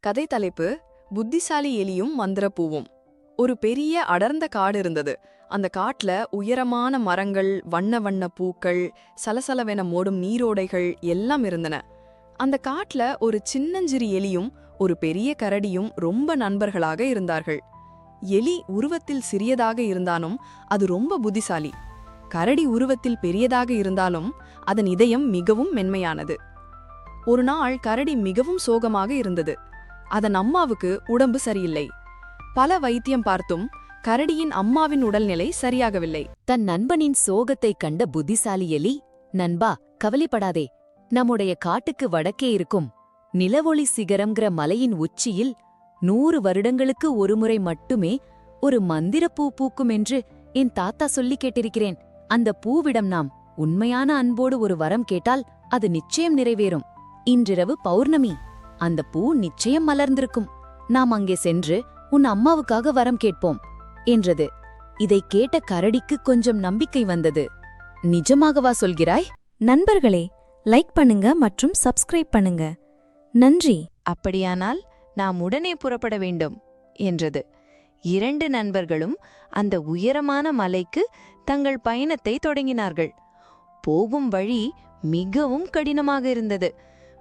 கதை தலைப்பு புத்திசாலி எலியும் மந்திரப்பூவும் ஒரு பெரிய அடர்ந்த காடு இருந்தது. அந்த காட்டுல உயரமான மரங்கள் வண்ண வண்ண பூக்கள் சலசலவென மோடும் நீரோடைகள் எல்லாம் இருந்தன. அந்த காட்டுல ஒரு சின்னஞ்சிறு எலியும் ஒரு பெரிய கரடியும் ரொம்ப நண்பர்களாக இருந்தார்கள். எலி உருவத்தில் சிறியதாக இருந்தாலும் அது ரொம்ப புத்திசாலி. கரடி உருவத்தில் பெரியதாக இருந்தாலும் அதன் இதயம் மிகவும் மென்மையானது. ஒரு நாள் கரடி மிகவும் சோகமாக இருந்தது. அதன் அம்மாவுக்கு உடம்பு சரியில்லை. பல வைத்தியம் பார்த்தும் கரடியின் அம்மாவின் உடல்நிலை சரியாகவில்லை. தன் நண்பனின் சோகத்தைக் கண்ட புத்திசாலி எலி நண்பா கவலைப்படாதே. நம்முடைய காட்டுக்கு வடக்கே இருக்கும் நிலவொளி சிகரம்ங்கிற மலையின் உச்சியில் நூறு வருடங்களுக்கு ஒருமுறை மட்டுமே ஒரு மந்திரப்பூ பூக்கும் என்று என் தாத்தா சொல்லி கேட்டிருக்கிறேன். அந்த பூவிடம் நாம் உண்மையான அன்போடு ஒரு வரம் கேட்டால் அது நிச்சயம் நிறைவேறும். இன்றிரவு பௌர்ணமி. அந்த பூ நிச்சயம் மலர்ந்திருக்கும். நாம் அங்கே சென்று உன் அம்மாவுக்காக வரம் கேட்போம் என்றது. இதைக் கேட்ட கரடிக்கு கொஞ்சம் நம்பிக்கை வந்தது. நிஜமாகவா சொல்கிறாய்? நண்பர்களே லைக் பண்ணுங்க மற்றும் சப்ஸ்கிரைப் பண்ணுங்க. நன்றி. அப்படியானால் நாம் உடனே புறப்பட வேண்டும் என்றது. இரண்டு நண்பர்களும் அந்த உயரமான மலைக்கு தங்கள் பயணத்தை தொடங்கினார்கள். போகும் வழி மிகவும் கடினமாக இருந்தது.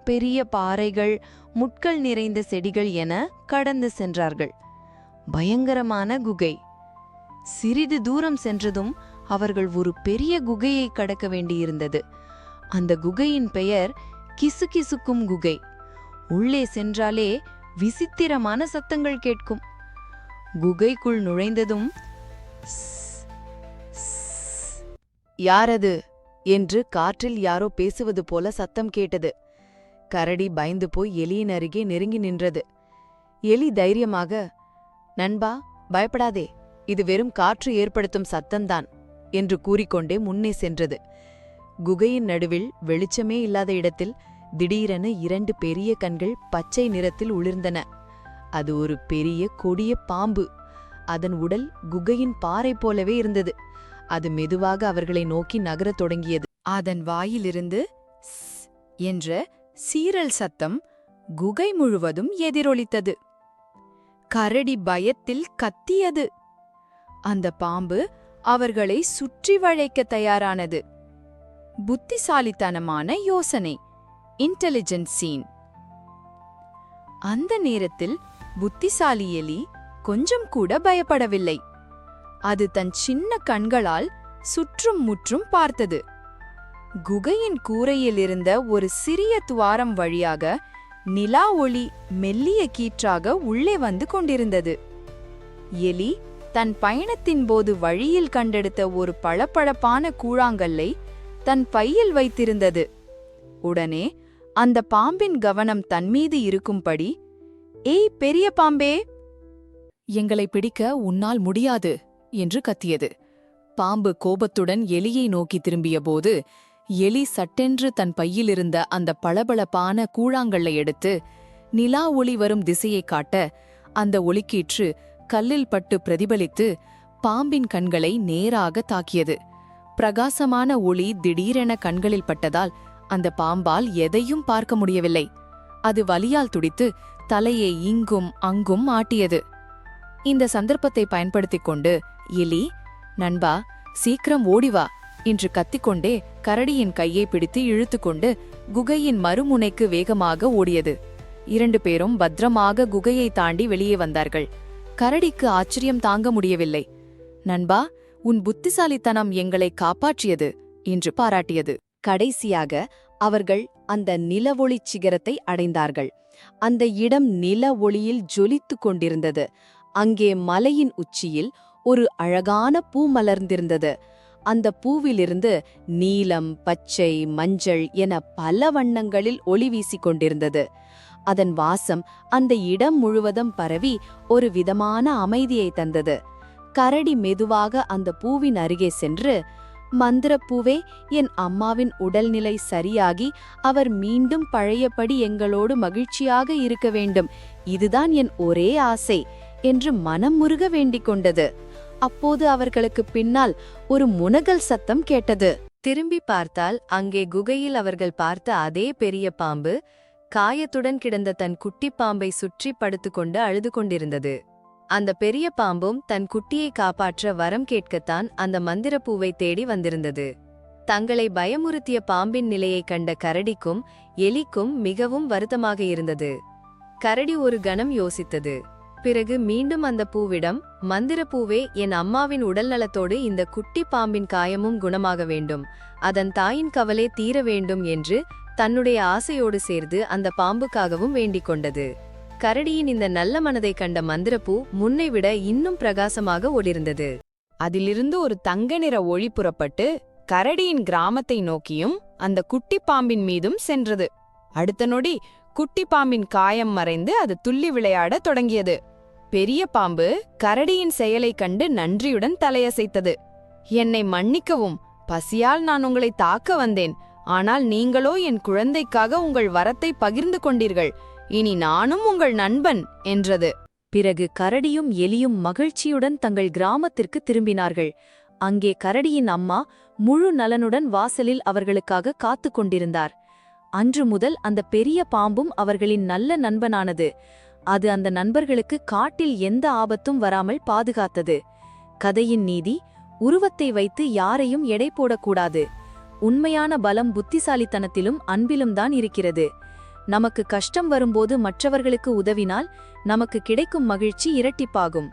பெரிய பாறைகள் முட்கள் நிறைந்த செடிகள் என கடந்து சென்றார்கள். பயங்கரமான குகை. சிறிது தூரம் சென்றதும் அவர்கள் ஒரு பெரிய குகையை கடக்க வேண்டியிருந்தது. அந்த குகையின் பெயர் கிசுகிசுக்கும் குகை. உள்ளே சென்றாலே விசித்திரமான சத்தங்கள் கேட்கும். குகைக்குள் நுழைந்ததும் யாரது? என்று காற்றில் யாரோ பேசுவது போல சத்தம் கேட்டது. கரடி பயந்து போய் எலியின் அருகே நெருங்கி நின்றது. எலி தைரியமாக நண்பா பயப்படாதே. இது வெறும் காற்று ஏற்படுத்தும் சத்தம்தான் என்று கூறிக்கொண்டே முன்னே சென்றது. குகையின் நடுவில் வெளிச்சமே இல்லாத இடத்தில் திடீரென இரண்டு பெரிய கண்கள் பச்சை நிறத்தில் உளிர்ந்தன. அது ஒரு பெரிய கொடிய பாம்பு. அதன் உடல் குகையின் பாறை போலவே இருந்தது. அது மெதுவாக அவர்களை நோக்கி நகரத் தொடங்கியது. அதன் வாயிலிருந்து ஸ் என்ற சீரல் சத்தம் குகை முழுவதும் எதிரொலித்தது. கரடி பயத்தில் கத்தியது. அந்த பாம்பு அவர்களை சுற்றி வளைக்க தயாரானது. புத்திசாலித்தனமான யோசனை இன்டெலிஜென்ட் சீன் அந்த நேரத்தில் புத்திசாலி எலி கொஞ்சம் கூட பயப்படவில்லை. அது தன் சின்ன கண்களால் சுற்றும் முற்றும் பார்த்தது. குகையின் கூரையில் இருந்த ஒரு சிறிய துவாரம் வழியாக நிலா ஒளி மெல்லிய கீற்றாக உள்ளே வந்து கொண்டிருந்தது. எலி தன் பயணத்தின் போது வழியில் கண்டெடுத்த ஒரு பளபளப்பான கூழாங்கல்லை தன் பையில் வைத்திருந்தது. உடனே அந்த பாம்பின் கவனம் தன்மீது இருக்கும்படி ஏய் பெரிய பாம்பே! எங்களை பிடிக்க உன்னால் முடியாது என்று கத்தியது. பாம்பு கோபத்துடன் எலியை நோக்கி திரும்பியபோது எலி சட்டென்று தன் பையிலிருந்த அந்த பளபளப்பான கூழாங்கல்லை எடுத்து நிலா ஒளி வரும் திசையைக் காட்ட அந்த ஒளிக்கீற்று கல்லில் பட்டு பிரதிபலித்து பாம்பின் கண்களை நேராக தாக்கியது. பிரகாசமான ஒளி திடீரென கண்களில் பட்டதால் அந்த பாம்பால் எதையும் பார்க்க முடியவில்லை. அது வலியால் துடித்து தலையை இங்கும் அங்கும் ஆட்டியது. இந்த சந்தர்ப்பத்தை பயன்படுத்திக் கொண்டு எலி நண்பா சீக்கிரம் ஓடி வா. என்று கத்திக்கொண்டே கரடியின் கையை பிடித்து இழுத்துக்கொண்டு குகையின் மறுமுனைக்கு வேகமாக ஓடியது. இரண்டு பேரும் பத்திரமாக குகையை தாண்டி வெளியே வந்தார்கள். கரடிக்கு ஆச்சரியம் தாங்க முடியவில்லை. நண்பா உன் புத்திசாலித்தனம் எங்களை காப்பாற்றியது என்று பாராட்டியது. கடைசியாக அவர்கள் அந்த நிலவொளிச் சிகரத்தை அடைந்தார்கள். அந்த இடம் நில ஒளியில் ஜொலித்துக் கொண்டிருந்தது. அங்கே மலையின் உச்சியில் ஒரு அழகான பூ மலர்ந்திருந்தது. அந்த பூவிலிருந்து நீலம் பச்சை மஞ்சள் என பல வண்ணங்களில் ஒளி வீசிக் கொண்டிருந்தது அதன் வாசம் அந்த இடம் முழுவதும் பரவி ஒரு விதமான அமைதியை தந்தது. கரடி மெதுவாக அந்த பூவின் அருகே சென்று மந்திரப்பூவே என் அம்மாவின் உடல்நிலை சரியாகி அவர் மீண்டும் பழையபடி எங்களோடு மகிழ்ச்சியாக இருக்க வேண்டும். இதுதான் என் ஒரே ஆசை என்று மனம் முருக வேண்டிக் கொண்டது. அப்போது அவர்களுக்கு பின்னால் ஒரு முனகல் சத்தம் கேட்டது. திரும்பி பார்த்தால் அங்கே குகையில் அவர்கள் பார்த்த அதே பெரிய பாம்பு காயத்துடன் கிடந்த தன் குட்டிப் பாம்பை சுற்றி படுத்துக்கொண்டு அழுது கொண்டிருந்தது. அந்த பெரிய பாம்பும் தன் குட்டியை காப்பாற்ற வரம் கேட்கத்தான் அந்த மந்திரப்பூவை தேடி வந்திருந்தது. தங்களை பயமுறுத்திய பாம்பின் நிலையைக் கண்ட கரடிக்கும் எலிக்கும் மிகவும் வருத்தமாக இருந்தது. கரடி ஒரு கணம் யோசித்தது. பிறகு மீண்டும் அந்த பூவிடம் மந்திரப்பூவே என் அம்மாவின் உடல்நலத்தோடு இந்த குட்டி பாம்பின் காயமும் குணமாக வேண்டும். அதன் தாயின் கவலை தீர வேண்டும் என்று தன்னுடைய ஆசையோடு சேர்ந்து அந்த பாம்புக்காகவும் வேண்டிக் கொண்டது. கரடியின் இந்த நல்ல மனதை கண்ட மந்திரப்பூ முன்னை விட இன்னும் பிரகாசமாக ஒளிர்ந்தது. அதிலிருந்து ஒரு தங்க நிற ஒளி புறப்பட்டு கரடியின் கிராமத்தை நோக்கியும் அந்த குட்டி பாம்பின் மீதும் சென்றது. அடுத்த நொடி குட்டி பாம்பின் காயம் மறைந்து அது துள்ளி விளையாட தொடங்கியது. பெரிய பாம்பு கரடியின் செயலைக் கண்டு நன்றியுடன் தலையசைத்தது. என்னை மன்னிக்கவும். பசியால் நான் உங்களை தாக்க வந்தேன். ஆனால் நீங்களோ என் குழந்தைக்காக உங்கள் வரத்தை பகிர்ந்து கொண்டீர்கள். இனி நானும் உங்கள் நண்பன் என்றது. பிறகு கரடியும் எலியும் மகிழ்ச்சியுடன் தங்கள் கிராமத்திற்கு திரும்பினார்கள். அங்கே கரடியின் அம்மா முழு நலனுடன் வாசலில் அவர்களுக்காக காத்து கொண்டிருந்தார். அன்று முதல் அந்த பெரிய பாம்பும் அவர்களின் நல்ல நண்பனானது. அது அந்த நண்பர்களுக்கு காட்டில் எந்த ஆபத்தும் வராமல் பாதுகாத்தது. கதையின் நீதி உருவத்தை வைத்து யாரையும் எடை போடக்கூடாது. உண்மையான பலம் புத்திசாலித்தனத்திலும் அன்பிலும் தான் இருக்கிறது. நமக்கு கஷ்டம் வரும்போது மற்றவர்களுக்கு உதவினால் நமக்கு கிடைக்கும் மகிழ்ச்சி இரட்டிப்பாகும்.